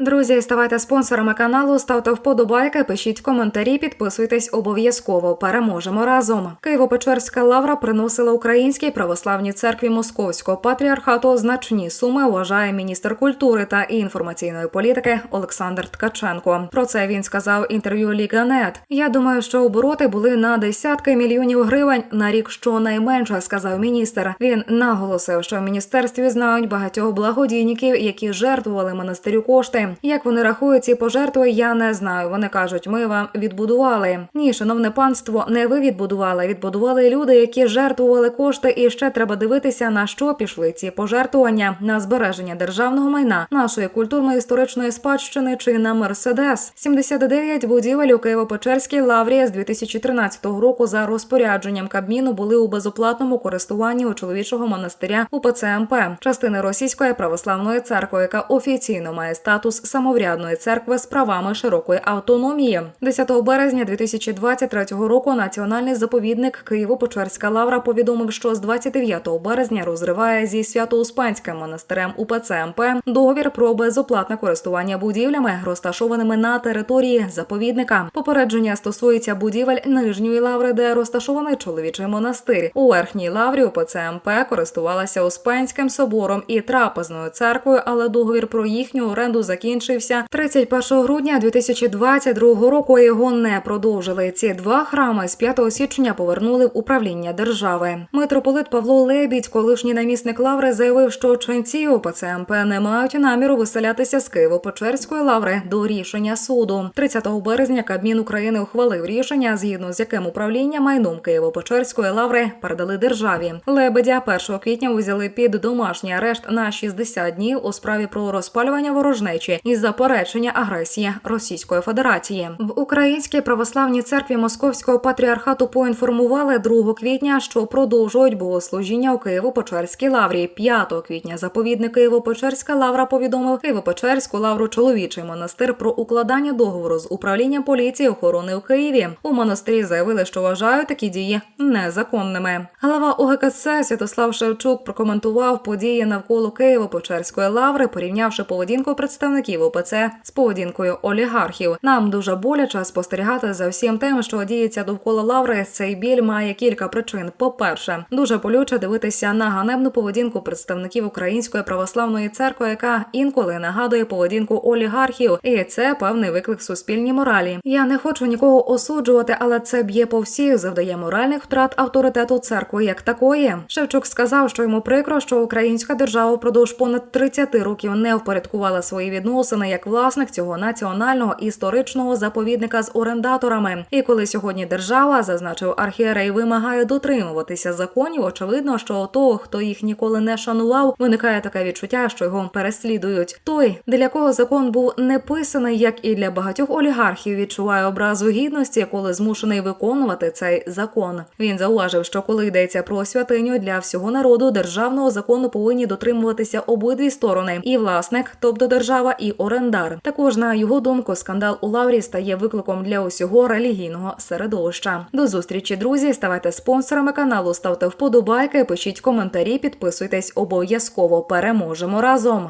Друзі, ставайте спонсорами каналу, ставте вподобайки, пишіть коментарі, підписуйтесь обов'язково. Переможемо разом. Києво-Печерська лавра приносила українській православній церкві Московського патріархату значні суми. Вважає міністр культури та інформаційної політики Олександр Ткаченко. Про це він сказав інтерв'ю Ліганет. Я думаю, що обороти були на десятки мільйонів гривень на рік щонайменше, сказав міністр. Він наголосив, що в міністерстві знають багатьох благодійників, які жертвували монастирю кошти. Як вони рахують ці пожертви, я не знаю. Вони кажуть, ми вам відбудували. Ні, шановне панство, не ви відбудували. Відбудували люди, які жертвували кошти. І ще треба дивитися, на що пішли ці пожертвування на збереження державного майна, нашої культурно-історичної спадщини чи на мерседес. 79 будівель у Києво-Печерській лаврі з 2013 року за розпорядженням Кабміну були у безоплатному користуванні у чоловічого монастиря УПЦ МП, частини Російської православної церкви, яка офіційно має статус самоврядної церкви з правами широкої автономії. 10 березня 2023 року національний заповідник Києво-Печерська лавра повідомив, що з 29 березня розриває зі Свято-Успенським монастирем УПЦ МП договір про безоплатне користування будівлями, розташованими на території заповідника. Попередження стосується будівель нижньої лаври, де розташований чоловічий монастир. У верхній лаврі УПЦ МП користувалася Успенським собором і трапезною церквою, але договір про їхню оренду закінчився 31 грудня 2022 року. Його не продовжили. Ці два храми з 5 січня повернули в управління держави. Митрополит Павло Лебідь, колишній намісник лаври, заявив, що ченці УПЦ МП не мають наміру виселятися з Києво-Печерської лаври до рішення суду. 30 березня Кабмін України ухвалив рішення, згідно з яким управління майном Києво-Печерської лаври передали державі. Лебедя 1 квітня взяли під домашній арешт на 60 днів у справі про розпалювання ворожнечі і заперечення агресії Російської Федерації. В Українській православній церкві Московського патріархату поінформували 2 квітня, що продовжують богослужіння у Києво-Печерській лаврі. 5 квітня заповідник Києво-Печерська лавра повідомив Києво-Печерську лавру чоловічий монастир про укладання договору з управлінням поліції охорони у Києві. У монастирі заявили, що вважають такі дії незаконними. Глава ОГКЦ Святослав Шевчук прокоментував події навколо Києво-Печерської лаври, порівнявши поведінку представників ОПЦ з поведінкою олігархів. Нам дуже боляче спостерігати за всім тим, що діється довкола лаври. Цей біль має кілька причин. По-перше, дуже болюче дивитися на ганебну поведінку представників Української православної церкви, яка інколи нагадує поведінку олігархів, і це певний виклик суспільній моралі. Я не хочу нікого осуджувати, але це б'є по всіх, завдає моральних втрат авторитету церкви як такої. Шевчук сказав, що йому прикро, що українська держава впродовж понад 30 років не впорядкувала свої відносини як власник цього національного історичного заповідника з орендаторами. І коли сьогодні держава, зазначив архієрей, вимагає дотримуватися законів, очевидно, що того, хто їх ніколи не шанував, виникає таке відчуття, що його переслідують. Той, для кого закон був не писаний, як і для багатьох олігархів, відчуває образу гідності, коли змушений виконувати цей закон. Він зауважив, що коли йдеться про святиню для всього народу, державного закону повинні дотримуватися обидві сторони: і власник, тобто держава, орендар. Також на його думку, скандал у лаврі стає викликом для усього релігійного середовища. До зустрічі, друзі. Ставайте спонсорами каналу, ставте вподобайки, пишіть коментарі, підписуйтесь обов'язково. Переможемо разом.